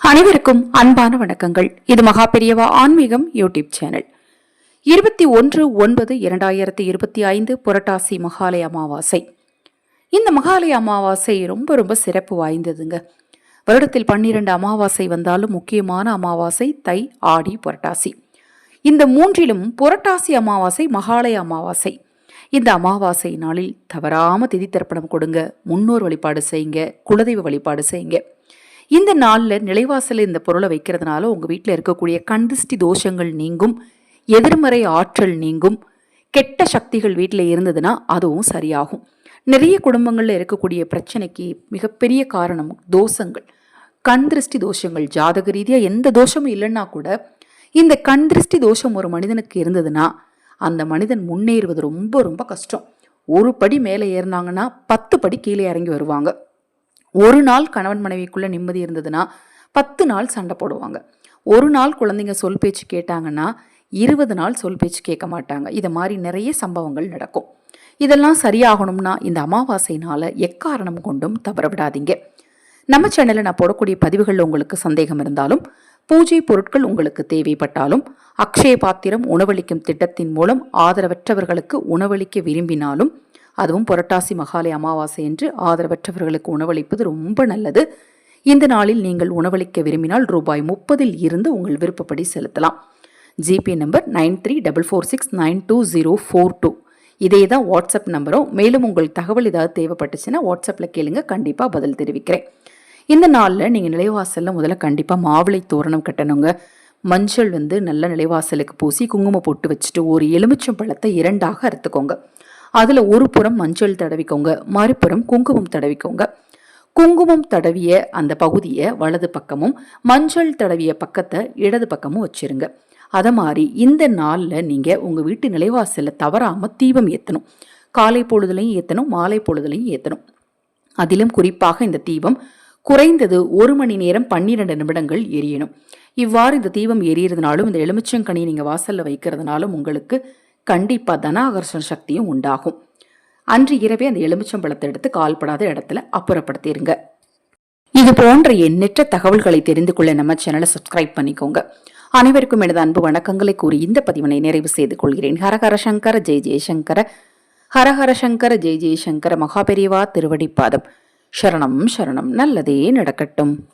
அனைவருக்கும் அன்பான வணக்கங்கள். இது மகா பெரியவா ஆன்மீகம் யூடியூப் சேனல். இருபத்தி ஒன்று ஒன்பது இரண்டாயிரத்தி இருபத்தி ஐந்து புரட்டாசி மகாலய அமாவாசை. இந்த மகாலய அமாவாசை ரொம்ப ரொம்ப சிறப்பு வாய்ந்ததுங்க. வருடத்தில் பன்னிரண்டு அமாவாசை வந்தாலும் முக்கியமான அமாவாசை தை ஆடி புரட்டாசி. இந்த மூன்றிலும் புரட்டாசி அமாவாசை மகாலய அமாவாசை. இந்த அமாவாசை நாளில் தவறாம திதி தர்ப்பணம் கொடுங்க. முன்னோர் வழிபாடு செய்யுங்க. குலதெய்வ வழிபாடு செய்யுங்க. இந்த நாளில் நிலைவாசலில் இந்த பொருளை வைக்கிறதுனால உங்கள் வீட்டில் இருக்கக்கூடிய கண்திஷ்டி தோஷங்கள் நீங்கும் எதிர்மறை ஆற்றல் நீங்கும் கெட்ட சக்திகள் வீட்டில் இருந்ததுன்னா அதுவும் சரியாகும். நிறைய குடும்பங்களில் இருக்கக்கூடிய பிரச்சனைக்கு மிகப்பெரிய காரணம் தோஷங்கள். கண் திருஷ்டி தோஷங்கள். ஜாதக ரீதியாக எந்த தோஷமும் இல்லைன்னா கூட இந்த கண் திருஷ்டி தோஷம் ஒரு மனிதனுக்கு இருந்ததுன்னா அந்த மனிதன் முன்னேறுவது ரொம்ப ரொம்ப கஷ்டம். ஒரு படி மேலே ஏறினாங்கன்னா பத்து படி கீழே இறங்கி வருவாங்க. ஒரு நாள் கணவன் மனைவிக்குள்ள நிம்மதி இருந்ததுன்னா பத்து நாள் சண்டை போடுவாங்க. ஒரு நாள் குழந்தைங்க சொல் பேச்சு கேட்டாங்கன்னா இருபது நாள் சொல் பேச்சு கேட்க மாட்டாங்க. இதை மாதிரி நிறைய சம்பவங்கள் நடக்கும். இதெல்லாம் சரியாகணும்னா இந்த அமாவாசைனால எக்காரணம் கொண்டும் தவற விடாதீங்க நம்ம சேனலில் நான் போடக்கூடிய பதிவுகளில் உங்களுக்கு சந்தேகம் இருந்தாலும் பூஜை பொருட்கள் உங்களுக்கு தேவைப்பட்டாலும் அக்ஷய பாத்திரம் உணவளிக்கும் திட்டத்தின் மூலம் ஆதரவற்றவர்களுக்கு உணவளிக்க விரும்பினாலும் அதுவும் புரட்டாசி மகாலய அமாவாசை என்று ஆதரவற்றவர்களுக்கு உணவளிப்பது ரொம்ப நல்லது. இந்த நாளில் நீங்கள் உணவளிக்க விரும்பினால் ரூபாய் முப்பதில் இருந்து உங்கள் விருப்பப்படி செலுத்தலாம். GPay number nine three double four six nine two zero four two. இதே தான் வாட்ஸ்அப் நம்பரும் மேலும் உங்கள் தகவல் ஏதாவது தேவைப்பட்டுச்சுன்னா வாட்ஸ்அப்பில் கேளுங்க கண்டிப்பாக பதில் தெரிவிக்கிறேன். இந்த நாளில் நீங்கள் நிலைவாசலில் முதல்ல கண்டிப்பாக மாவிளை தோரணம் கட்டணுங்க. மஞ்சள் வந்து நல்ல நிலைவாசலுக்கு பூசி குங்குமம் போட்டு வச்சுட்டு ஒரு எலுமிச்சம் பழத்தை இரண்டாக அறுத்துக்கோங்க. அதில் ஒரு புறம் மஞ்சள் தடவிக்கோங்க மறுபுறம் குங்குமம் தடவிக்கோங்க. குங்குமம் தடவிய அந்த பகுதியை வலது பக்கமும் மஞ்சள் தடவிய பக்கத்தை இடது பக்கமும் வச்சிருங்க. அதை மாதிரி இந்த நாளில் நீங்கள் உங்கள் வீட்டு நிலைவாசலில் தவறாமல் தீபம் ஏற்றணும் காலை பொழுதுலையும் ஏற்றணும் மாலை பொழுதுலையும் ஏற்றணும் அதிலும் குறிப்பாக இந்த தீபம் குறைந்தது ஒரு மணி நேரம் பன்னிரெண்டு நிமிடங்கள் எரியணும். இவ்வாறு இந்த தீபம் எரியறதுனாலும் இந்த எலுமிச்சங்கனியை நீங்கள் வாசலில் வைக்கிறதுனாலும் உங்களுக்கு கண்டிப்பாக தனாகர்ஷண சக்தியும் உண்டாகும். அன்று இரவே அந்த எலுமிச்சம்பழத்தை எடுத்து கால்படாத இடத்துல அப்புறப்படுத்திடுங்க இது போன்ற எண்ணற்ற தகவல்களை தெரிந்து கொள்ள நம்ம சேனலை சப்ஸ்கிரைப் பண்ணிக்கோங்க. அனைவருக்கும் எனது அன்பு வணக்கங்களை கூறி இந்த பதிவினை நிறைவு செய்து கொள்கிறேன். ஹரஹர சங்கர ஜெய் ஜெயசங்கர ஹரஹர சங்கர ஜெய் ஜெயசங்கர மகாபெரிவா திருவடிப்பாதம். சரணம் சரணம். நல்லதே நடக்கட்டும்.